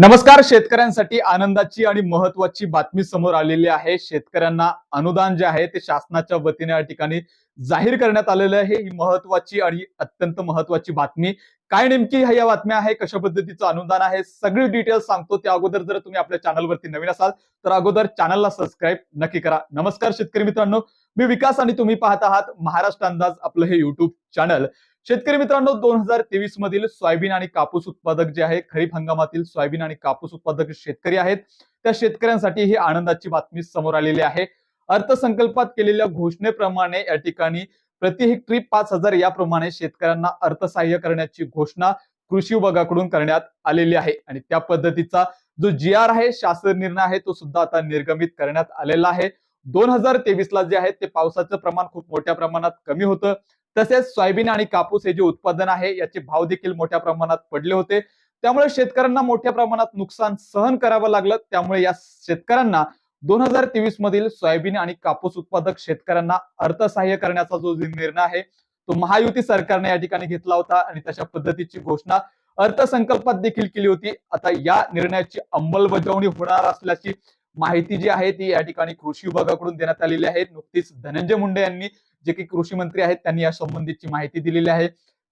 नमस्कार शेतकऱ्यांसाठी आनंदाची आणि महत्वाची बातमी समोर आलेली आहे. शेतकऱ्यांना अनुदान जे आहे ते शासनाच्या वतीने या ठिकाणी जाहीर करण्यात आलेलं आहे. ही महत्वाची आणि अत्यंत महत्वाची बातमी. काय नेमकी ह्या बातम्या आहे? कशा पद्धतीचं अनुदान आहे? सगळी डिटेल्स सांगतो. त्या अगोदर जर तुम्ही आपल्या चॅनलवरती नवीन असाल तर अगोदर चॅनलला सबस्क्राईब नक्की करा. नमस्कार शेतकरी मित्रांनो. मी विकास आणि तुम्ही पाहत आहात महाराष्ट्र अंदाज आपलं हे युट्यूब चॅनल शेतकरी मित्रांनो दोन हजार तेवीस मधील सोयाबीन आणि कापूस उत्पादक जे आहे खरीप हंगामातील सोयाबीन आणि कापूस उत्पादक शेतकरी आहेत. त्या शेतकऱ्यांसाठी ही आनंदाची बातमी समोर आलेली आहे. अर्थसंकल्पात केलेल्या घोषणेप्रमाणे या ठिकाणी प्रति हेक्टरी पाच हजार याप्रमाणे शेतकऱ्यांना अर्थसहाय्य करण्याची घोषणा कृषी विभागाकडून करण्यात आलेली आहे. आणि त्या पद्धतीचा जो जी आर आहे शासन निर्णय आहे तो सुद्धा आता निर्गमित करण्यात आलेला आहे. दोन हजार तेवीस ला जे आहे ते पावसाचं प्रमाण खूप मोठ्या प्रमाणात कमी होतं. तसेच सोयाबीन आणि कापूस हे जे उत्पादन आहे याचे भाव देखील मोठ्या प्रमाणात पडले होते. त्यामुळे शेतकऱ्यांना मोठ्या प्रमाणात नुकसान सहन करावं लागलं. त्यामुळे या शेतकऱ्यांना दोन हजार तेवीस मधील सोयाबीन आणि कापूस उत्पादक शेतकऱ्यांना अर्थसहाय्य करण्याचा जो निर्णय आहे तो महायुती सरकारने या ठिकाणी घेतला होता आणि तशा पद्धतीची घोषणा अर्थसंकल्पात देखील केली होती. आता या निर्णयाची अंमलबजावणी होणार असल्याची माहिती जी आहे ती या ठिकाणी कृषी विभागाकडून देण्यात आलेली आहे. नुकतीच धनंजय मुंडे यांनी जे काही कृषी मंत्री आहेत त्यांनी या संबंधीची माहिती दिलेली आहे.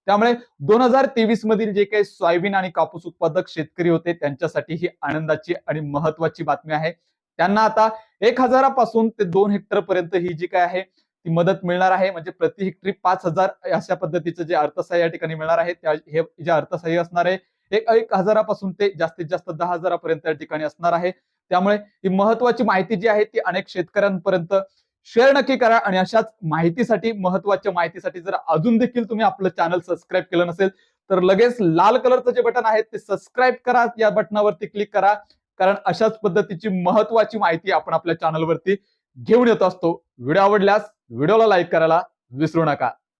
त्यामुळे दोन हजार तेवीस मधील जे काही सोयाबीन आणि कापूस उत्पादक शेतकरी होते त्यांच्यासाठी ही आनंदाची आणि महत्वाची बातमी आहे. त्यांना आता एक हजारापासून ते दोन हेक्टर पर्यंत ही जी काय आहे ती मदत मिळणार आहे. म्हणजे प्रति हेक्टरी पाच हजार अशा पद्धतीचं जे अर्थसहाय्य या ठिकाणी मिळणार आहे त्या हे जे अर्थसहाय्य असणार आहे एक एक हजारापासून ते जास्तीत जास्त दहा हजारापर्यंत या ठिकाणी असणार आहे. त्यामुळे ही महत्वाची माहिती जी आहे ती अनेक शेतकऱ्यांपर्यंत शेअर नक्की करा आणि अशाच माहितीसाठी महत्त्वाच्या माहितीसाठी जर अजून देखील तुम्ही आपलं चॅनल सबस्क्राईब केलं नसेल तर लगेच लाल कलरचं जे बटन आहे ते सबस्क्राईब करा. या बटनावरती क्लिक करा. कारण अशाच पद्धतीची महत्वाची माहिती आपण आपल्या चॅनलवरती घेऊन येत असतो. व्हिडिओ आवडल्यास व्हिडिओला लाईक करायला विसरू नका.